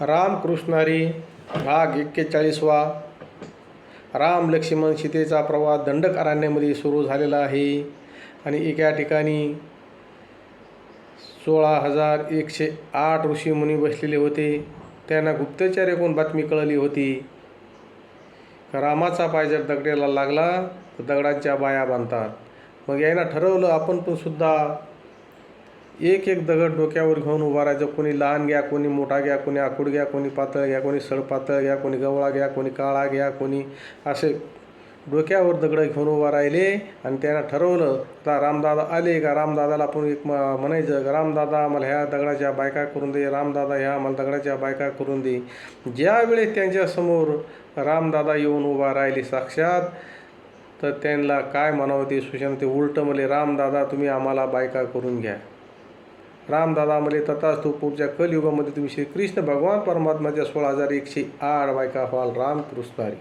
रामकृष्णारी भाग एक्केचाळीसवा. राम लक्ष्मण सीतेचा प्रवास दंडक अरण्यामध्ये सुरू झालेला आहे आणि एका ठिकाणी सोळा हजार एकशे आठ ऋषीमुनी बसलेले होते. त्यांना गुप्तचर एकूण बातमी कळली होती. रामाचा पाय जर दगडाला लागला तर दगडांच्या बाया बांधतात. मग यांना ठरवलं आपण पण सुद्धा एक एक दगड डोक्यावर घेऊन उभा राहायचं. कोणी लहान घ्या कोणी मोठा घ्या कोणी आखूड घ्या कोणी पातळ घ्या कोणी सडपातळ घ्या कोणी गवळा घ्या कोणी काळा घ्या कोणी असे डोक्यावर दगडं घेऊन उभा राहिले आणि त्यानं ठरवलं तर रामदादा आले का? रामदादाला आपण एक म- म्हणायचं का रामदादा आम्हाला ह्या दगडाच्या बायका करून दे रामदादा ह्या आम्हाला दगडाच्या बायका करून दे. ज्यावेळेस त्यांच्यासमोर रामदादा येऊन उभा राहिले साक्षात तर त्यांना काय म्हणावं ते सुशांत ते उलटं म्हणले रामदादा तुम्ही आम्हाला बायका करून घ्या. रामदादा म्हणले तथास्तु पुढच्या कलयुगामध्ये तुम्ही श्रीकृष्ण भगवान परमात्माच्या सोळा हजार एकशे आठ बायका व्हाल रामकृष्णारी